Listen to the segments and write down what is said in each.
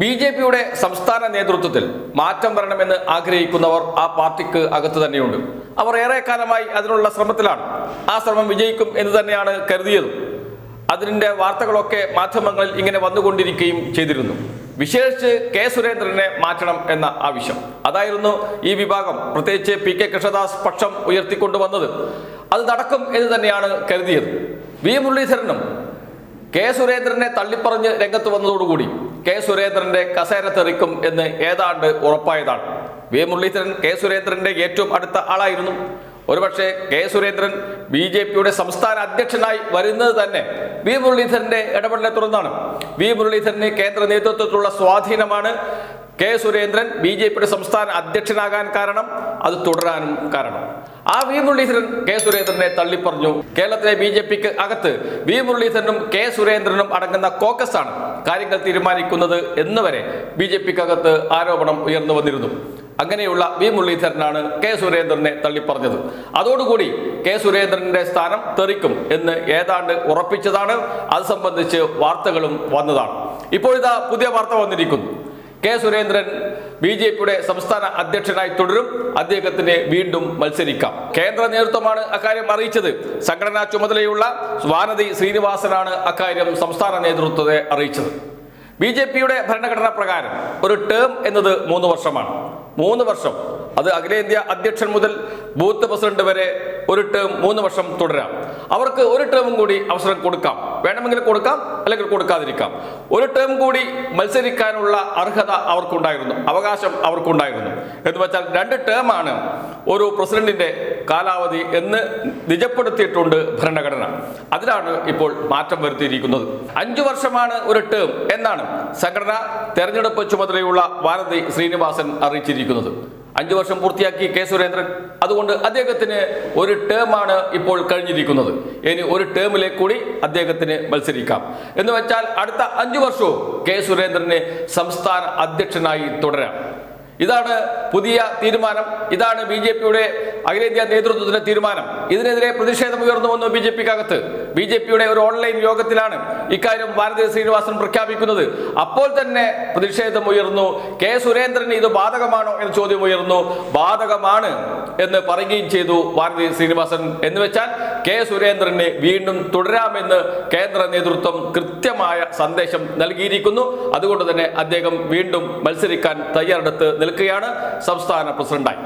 B J പിയുടെ സംസ്ഥാന നേതൃത്വത്തിൽ മാറ്റം വരണമെന്ന് ആഗ്രഹിക്കുന്നവർ ആ പാർട്ടിക്ക് അകത്ത് തന്നെയുണ്ട്. അവർ ഏറെ കാലമായി അതിനുള്ള ശ്രമത്തിലാണ്. ആ ശ്രമം വിജയിക്കും എന്ന് തന്നെയാണ് കരുതിയത്. അതിന്റെ വാർത്തകളൊക്കെ മാധ്യമങ്ങളിൽ ഇങ്ങനെ വന്നുകൊണ്ടിരിക്കുകയും ചെയ്തിരുന്നു. വിശേഷിച്ച് കെ സുരേന്ദ്രനെ മാറ്റണം എന്ന ആവശ്യം. അതായിരുന്നു ഈ വിഭാഗം പ്രത്യേകിച്ച് പി കെ കൃഷ്ണദാസ് പക്ഷം ഉയർത്തിക്കൊണ്ടുവന്നത്. അത് നടക്കും എന്ന് തന്നെയാണ് കരുതിയത്. വി മുരളീധരനും കെ സുരേന്ദ്രനെ തള്ളിപ്പറഞ്ഞ് രംഗത്ത് വന്നതോടുകൂടി കെ സുരേന്ദ്രന്റെ കസേര തെറിക്കും എന്ന് ഏതാണ്ട് ഉറപ്പായതാണ്. വി. മുരളീധരൻ കെ സുരേന്ദ്രന്റെ ഏറ്റവും അടുത്ത ആളായിരുന്നു. ഒരുപക്ഷെ കെ സുരേന്ദ്രൻ ബി ജെ പിയുടെ സംസ്ഥാന അധ്യക്ഷനായി വരുന്നത് തന്നെ വി. മുരളീധരന്റെ ഇടപെടലിനെ തുടർന്നാണ്. വി. മുരളീധരന് കേന്ദ്ര നേതൃത്വത്തിലുള്ള സ്വാധീനമാണ് കെ സുരേന്ദ്രൻ ബി ജെ പിയുടെ സംസ്ഥാന അധ്യക്ഷനാകാൻ കാരണം അത് തുടരാനും കാരണം. ആ വി. മുരളീധരൻ കെ സുരേന്ദ്രനെ തള്ളിപ്പറഞ്ഞു. കേരളത്തിലെ ബി ജെ പിക്ക് അകത്ത് വി. മുരളീധരനും കെ സുരേന്ദ്രനും അടങ്ങുന്ന കോക്കസ് ആണ്. കാര്യങ്ങൾ തീരുമാനിക്കുന്നത് എന്ന് വരെ ബി ജെ പിക്ക് അകത്ത് ആരോപണം ഉയർന്നു വന്നിരുന്നു. അങ്ങനെയുള്ള വി മുരളീധരനാണ് കെ സുരേന്ദ്രനെ തള്ളിപ്പറഞ്ഞത്. അതോടുകൂടി കെ സുരേന്ദ്രന്റെ സ്ഥാനം തെറിക്കും എന്ന് ഏതാണ്ട് ഉറപ്പിച്ചതാണ്. അത് സംബന്ധിച്ച് വാർത്തകളും വന്നതാണ്. ഇപ്പോഴിതാ പുതിയ വാർത്ത വന്നിരിക്കുന്നു. കെ സുരേന്ദ്രൻ ബി ജെ പിയുടെ സംസ്ഥാന അധ്യക്ഷനായി തുടരും. അദ്ദേഹത്തിന് വീണ്ടും മത്സരിക്കാം. കേന്ദ്ര നേതൃത്വമാണ് അക്കാര്യം അറിയിച്ചത്. സംഘടനാ ചുമതലയുള്ള വാനതി ശ്രീനിവാസനാണ് അക്കാര്യം സംസ്ഥാന നേതൃത്വത്തെ അറിയിച്ചത്. ബി ജെ പിയുടെ ഭരണഘടനാ പ്രകാരം ഒരു ടേം എന്നത് മൂന്ന് വർഷമാണ്. മൂന്ന് വർഷം. അത് അഖിലേന്ത്യാ അധ്യക്ഷൻ മുതൽ ബൂത്ത് പ്രസിഡന്റ് വരെ ഒരു ടേം മൂന്ന് വർഷം തുടരാം. അവർക്ക് ഒരു ടേമും കൂടി അവസരം കൊടുക്കാം. വേണമെങ്കിൽ കൊടുക്കാം അല്ലെങ്കിൽ കൊടുക്കാതിരിക്കാം. ഒരു ടേം കൂടി മത്സരിക്കാനുള്ള അർഹത അവർക്കുണ്ടായിരുന്നു. അവകാശം അവർക്കുണ്ടായിരുന്നു. എന്ന് വെച്ചാൽ രണ്ട് ടേമാണ് ഒരു പ്രസിഡന്റിന്റെ കാലാവധി എന്ന് നിജപ്പെടുത്തിയിട്ടുണ്ട് ഭരണഘടന. അതിലാണ് ഇപ്പോൾ മാറ്റം വരുത്തിയിരിക്കുന്നത്. അഞ്ചു വർഷമാണ് ഒരു ടേം എന്നാണ് സംഘടന തെരഞ്ഞെടുപ്പ് ചുമതലയുള്ള ഭാരതി ശ്രീനിവാസൻ അറിയിച്ചിരിക്കുന്നത്. അഞ്ചു വർഷം പൂർത്തിയാക്കി കെ സുരേന്ദ്രൻ. അതുകൊണ്ട് അദ്ദേഹത്തിന് ഒരു ടേമാണ് ഇപ്പോൾ കഴിഞ്ഞിരിക്കുന്നത്. ഇനി ഒരു ടേമിലേക്ക് കൂടി അദ്ദേഹത്തിന് മത്സരിക്കാം. എന്ന് വെച്ചാൽ അടുത്ത അഞ്ചു വർഷവും കെ സുരേന്ദ്രന് സംസ്ഥാന അധ്യക്ഷനായി തുടരാം. ഇതാണ് പുതിയ തീരുമാനം. ഇതാണ് ബി ജെ പിയുടെ അഖിലേന്ത്യാ നേതൃത്വത്തിന്റെ തീരുമാനം. ഇതിനെതിരെ പ്രതിഷേധം ഉയർന്നു വന്നു ബി ജെ പിക്കകത്ത് ബി ജെ പിയുടെ ഒരു ഓൺലൈൻ യോഗത്തിലാണ് ഇക്കാര്യം ഭാരതീയ ശ്രീനിവാസൻ പ്രഖ്യാപിക്കുന്നത്. അപ്പോൾ തന്നെ പ്രതിഷേധം ഉയർന്നു. കെ സുരേന്ദ്രന് ഇത് ബാധകമാണോ എന്ന ചോദ്യം ഉയർന്നു. ബാധകമാണ്. എന്ന് പറയുകയും ചെയ്തു. ഭാരതി ശ്രീനിവാസൻ എന്ന് വെച്ചാൽ കെ സുരേന്ദ്രനെ വീണ്ടും തുടരാമെന്ന് കേന്ദ്ര നേതൃത്വം കൃത്യമായ സന്ദേശം നൽകിയിരിക്കുന്നു. അതുകൊണ്ട് തന്നെ അദ്ദേഹം വീണ്ടും മത്സരിക്കാൻ തയ്യാറെടുത്ത് നിൽക്കുകയാണ് സംസ്ഥാന പ്രസിഡന്റായി.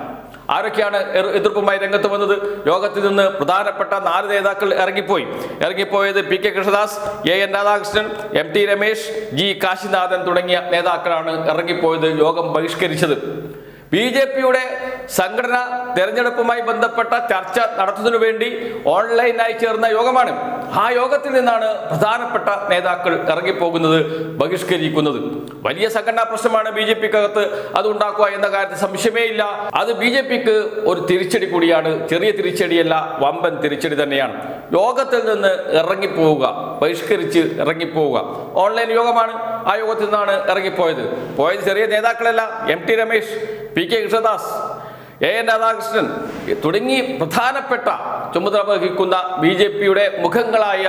ആരൊക്കെയാണ് എതിർ- എതിർപ്പുമായി രംഗത്ത് വന്നത്? യോഗത്തിൽ നിന്ന് പ്രധാനപ്പെട്ട നാല് നേതാക്കൾ ഇറങ്ങിപ്പോയി. ഇറങ്ങിപ്പോയത് P K Krishnadas A N Radhakrishnan M T Ramesh G Kashinathan തുടങ്ങിയ നേതാക്കളാണ് ഇറങ്ങിപ്പോയത് യോഗം ബഹിഷ്കരിച്ചത്. ബി ജെ പിയുടെ സംഘടന തെരഞ്ഞെടുപ്പുമായി ബന്ധപ്പെട്ട ചർച്ച നടത്തുന്നതിനു വേണ്ടി ഓൺലൈനായി ചേർന്ന യോഗമാണ്. ആ യോഗത്തിൽ നിന്നാണ് പ്രധാനപ്പെട്ട നേതാക്കൾ ഇറങ്ങിപ്പോകുന്നത് ബഹിഷ്കരിക്കുന്നത്. വലിയ സംഘടനാ പ്രശ്നമാണ് ബി ജെ പിക്കകത്ത് അത് ഉണ്ടാക്കുക എന്ന കാര്യത്തിൽ സംശയമേ ഇല്ല. അത് ബി ജെ പിക്ക് ഒരു തിരിച്ചടി കൂടിയാണ്. ചെറിയ തിരിച്ചടിയല്ല വമ്പൻ തിരിച്ചടി തന്നെയാണ്. യോഗത്തിൽ നിന്ന് ഇറങ്ങിപ്പോവുക ബഹിഷ്കരിച്ച് ഇറങ്ങിപ്പോവുക. ഓൺലൈൻ യോഗമാണ് ആ യോഗത്തിൽ നിന്നാണ് ഇറങ്ങിപ്പോയത്. പോയത് ചെറിയ നേതാക്കളല്ല M T Ramesh P K Krishnadas A N Radhakrishnan തുടങ്ങി പ്രധാനപ്പെട്ട ചുമതല വഹിക്കുന്ന ബി ജെ പിയുടെ മുഖങ്ങളായ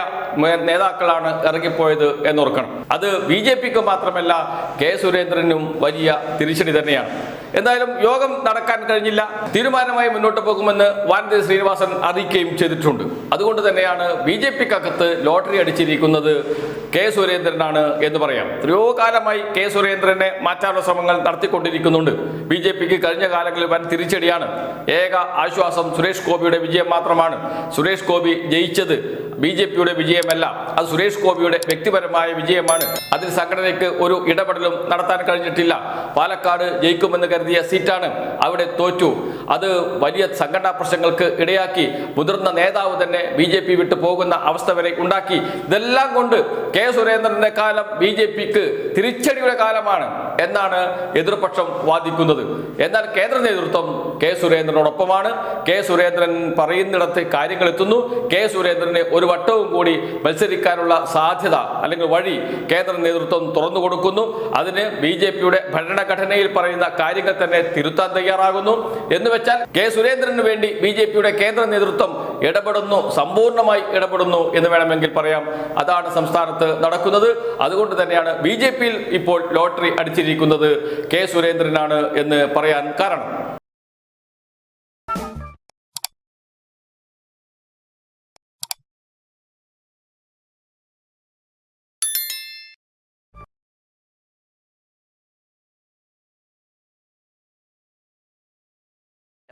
നേതാക്കളാണ് ഇറങ്ങിപ്പോയത് എന്നോർക്കണം. അത് ബി ജെ പിക്ക് മാത്രമല്ല കെ സുരേന്ദ്രനും വലിയ തിരിച്ചടി തന്നെയാണ്. എന്തായാലും യോഗം നടക്കാൻ കഴിഞ്ഞില്ല. തീരുമാനമായി മുന്നോട്ട് പോകുമെന്ന് വാനതി ശ്രീനിവാസൻ അറിയിക്കുകയും ചെയ്തിട്ടുണ്ട്. അതുകൊണ്ട് തന്നെയാണ് ബി ജെ പിക്കകത്ത് ലോട്ടറി അടിച്ചിരിക്കുന്നത് കെ സുരേന്ദ്രനാണ് എന്ന് പറയാം. എത്രയോ കാലമായി കെ സുരേന്ദ്രനെ മാറ്റാനുള്ള ശ്രമങ്ങൾ നടത്തിക്കൊണ്ടിരിക്കുന്നുണ്ട്. ബി ജെ പിക്ക് കഴിഞ്ഞ കാലങ്ങളിൽ വൻ തിരിച്ചടിയാണ്. ഏക ആശ്വാസം സുരേഷ് ഗോപിയുടെ വിജയം മാത്രമാണ്. സുരേഷ് ഗോപി ജയിച്ചത് ബി ജെ പിയുടെ വിജയമല്ല അത് സുരേഷ് ഗോപിയുടെ വ്യക്തിപരമായ വിജയമാണ്. അതിൽ സംഘടനയ്ക്ക് ഒരു ഇടപെടലും നടത്താൻ കഴിഞ്ഞിട്ടില്ല. പാലക്കാട് ജയിക്കുമെന്ന് കരുതിയ സീറ്റാണ് അവിടെ തോറ്റു. അത് വലിയ സംഘടനാ പ്രശ്നങ്ങൾക്ക് ഇടയാക്കി മുതിർന്ന നേതാവ് തന്നെ ബി ജെ പി വിട്ടു പോകുന്ന അവസ്ഥ വരെ ഉണ്ടാക്കി. ഇതെല്ലാം കൊണ്ട് കെ സുരേന്ദ്രന്റെ കാലം ബി ജെ പിക്ക് തിരിച്ചടിയുടെ കാലമാണ് എന്നാണ് എതിർപക്ഷം വാദിക്കുന്നത്. എന്നാൽ കേന്ദ്ര നേതൃത്വം കെ സുരേന്ദ്രനോടൊപ്പമാണ്. കെ സുരേന്ദ്രൻ പറയുന്നിടത്ത് കാര്യങ്ങൾ എത്തുന്നു. കെ സുരേന്ദ്രന് ഒരു വട്ടവും കൂടി മത്സരിക്കാനുള്ള സാധ്യത അല്ലെങ്കിൽ വഴി കേന്ദ്ര നേതൃത്വം തുറന്നു കൊടുക്കുന്നു. അതിന് ബി ജെ പിയുടെ ഭരണഘടനയിൽ പറയുന്ന കാര്യങ്ങൾ തന്നെ തിരുത്താൻ തയ്യാറാകുന്നു. എന്ന് വെച്ചാൽ കെ സുരേന്ദ്രന് വേണ്ടി ബി ജെ പിയുടെ കേന്ദ്ര നേതൃത്വം ഇടപെടുന്നു സമ്പൂർണമായി ഇടപെടുന്നു എന്ന് വേണമെങ്കിൽ പറയാം. അതാണ് സംസ്ഥാനത്ത് നടക്കുന്നത്. അതുകൊണ്ട് തന്നെയാണ് ബി ജെ പിയിൽ ഇപ്പോൾ ലോട്ടറി അടിച്ചിരിക്കുന്നത് കെ സുരേന്ദ്രനാണ് എന്ന് പറയാൻ കാരണം.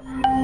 you